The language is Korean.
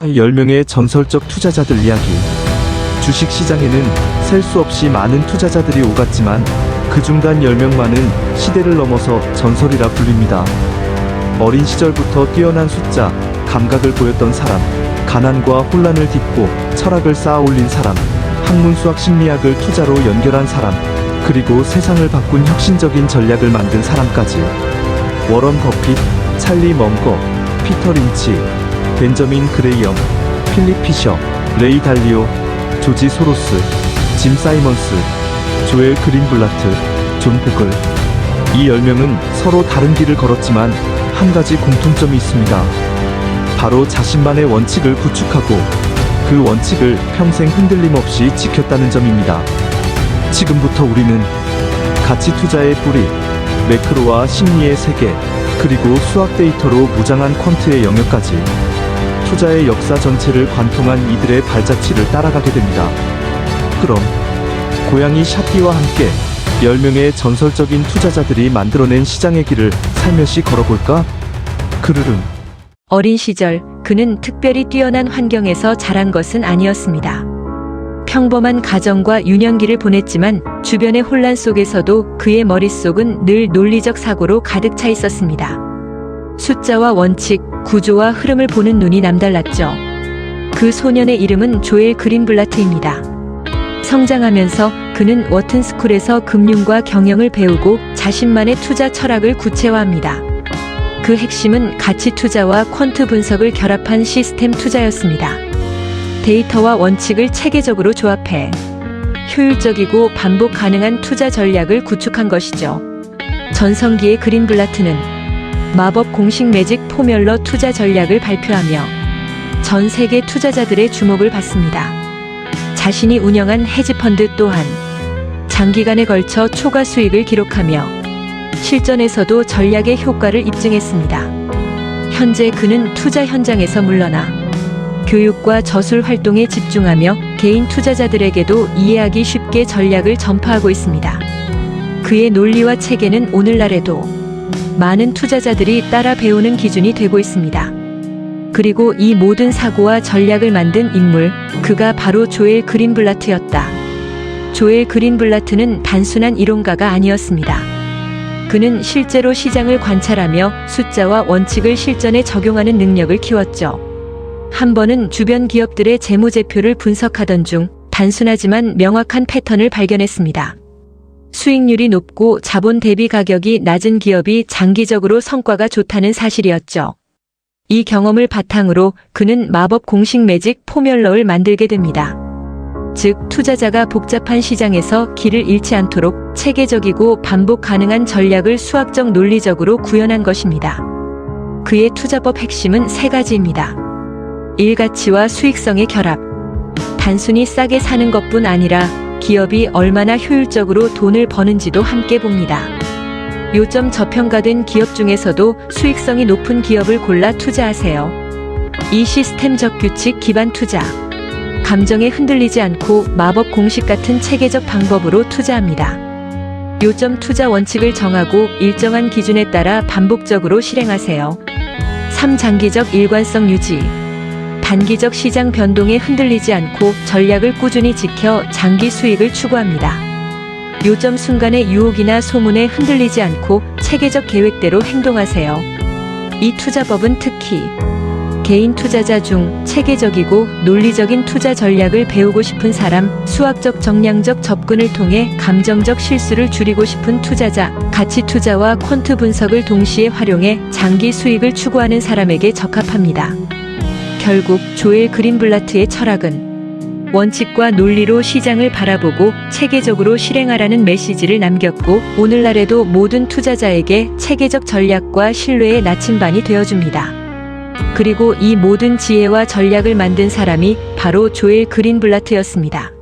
10명의 전설적 투자자들 이야기. 주식 시장에는 셀 수 없이 많은 투자자들이 오갔지만 그 중간 10명만은 시대를 넘어서 전설이라 불립니다. 어린 시절부터 뛰어난 숫자, 감각을 보였던 사람, 가난과 혼란을 딛고 철학을 쌓아 올린 사람, 학문 수학 심리학을 투자로 연결한 사람, 그리고 세상을 바꾼 혁신적인 전략을 만든 사람까지. 워런 버핏, 찰리 멈거, 피터 린치, 벤저민 그레이엄, 필립 피셔, 레이 달리오, 조지 소로스, 짐 사이먼스, 조엘 그린블라트, 존 보글. 이 10명은 서로 다른 길을 걸었지만 한 가지 공통점이 있습니다. 바로 자신만의 원칙을 구축하고 그 원칙을 평생 흔들림 없이 지켰다는 점입니다. 지금부터 우리는 가치 투자의 뿌리, 매크로와 심리의 세계, 그리고 수학 데이터로 무장한 퀀트의 영역까지 투자의 역사 전체를 관통한 이들의 발자취를 따라가게 됩니다. 그럼 고양이 샤피와 함께 10명의 전설적인 투자자들이 만들어낸 시장의 길을 살며시 걸어볼까? 그르릉 어린 시절 그는 특별히 뛰어난 환경에서 자란 것은 아니었습니다. 평범한 가정과 유년기를 보냈지만 주변의 혼란 속에서도 그의 머릿속은 늘 논리적 사고로 가득 차 있었습니다. 숫자와 원칙, 구조와 흐름을 보는 눈이 남달랐죠. 그 소년의 이름은 조엘 그린블라트입니다. 성장하면서 그는 워튼스쿨에서 금융과 경영을 배우고 자신만의 투자 철학을 구체화합니다. 그 핵심은 가치 투자와 퀀트 분석을 결합한 시스템 투자였습니다. 데이터와 원칙을 체계적으로 조합해 효율적이고 반복 가능한 투자 전략을 구축한 것이죠. 전성기의 그린블라트는 마법 공식 매직 포뮬러 투자 전략을 발표하며 전 세계 투자자들의 주목을 받습니다. 자신이 운영한 헤지펀드 또한 장기간에 걸쳐 초과 수익을 기록하며 실전에서도 전략의 효과를 입증했습니다. 현재 그는 투자 현장에서 물러나 교육과 저술 활동에 집중하며 개인 투자자들에게도 이해하기 쉽게 전략을 전파하고 있습니다. 그의 논리와 체계는 오늘날에도 많은 투자자들이 따라 배우는 기준이 되고 있습니다. 그리고 이 모든 사고와 전략을 만든 인물, 그가 바로 조엘 그린블라트였다. 조엘 그린블라트는 단순한 이론가가 아니었습니다. 그는 실제로 시장을 관찰하며 숫자와 원칙을 실전에 적용하는 능력을 키웠죠. 한 번은 주변 기업들의 재무제표를 분석하던 중 단순하지만 명확한 패턴을 발견했습니다. 수익률이 높고 자본 대비 가격이 낮은 기업이 장기적으로 성과가 좋다는 사실이었죠. 이 경험을 바탕으로 그는 마법 공식 매직 포뮬러를 만들게 됩니다. 즉, 투자자가 복잡한 시장에서 길을 잃지 않도록 체계적이고 반복 가능한 전략을 수학적 논리적으로 구현한 것입니다. 그의 투자법 핵심은 세 가지입니다. 일가치와 수익성의 결합. 단순히 싸게 사는 것뿐 아니라 기업이 얼마나 효율적으로 돈을 버는지도 함께 봅니다. 요점 저평가된 기업 중에서도 수익성이 높은 기업을 골라 투자하세요. 이 시스템적 규칙 기반 투자. 감정에 흔들리지 않고 마법 공식 같은 체계적 방법으로 투자합니다. 요점 투자 원칙을 정하고 일정한 기준에 따라 반복적으로 실행하세요. 3. 장기적 일관성 유지. 단기적 시장 변동에 흔들리지 않고 전략을 꾸준히 지켜 장기 수익을 추구합니다. 요점 순간의 유혹이나 소문에 흔들리지 않고 체계적 계획대로 행동하세요. 이 투자법은 특히 개인 투자자 중 체계적이고 논리적인 투자 전략을 배우고 싶은 사람, 수학적 정량적 접근을 통해 감정적 실수를 줄이고 싶은 투자자, 가치 투자와 퀀트 분석을 동시에 활용해 장기 수익을 추구하는 사람에게 적합합니다. 결국 조엘 그린블라트의 철학은 원칙과 논리로 시장을 바라보고 체계적으로 실행하라는 메시지를 남겼고 오늘날에도 모든 투자자에게 체계적 전략과 신뢰의 나침반이 되어줍니다. 그리고 이 모든 지혜와 전략을 만든 사람이 바로 조엘 그린블라트였습니다.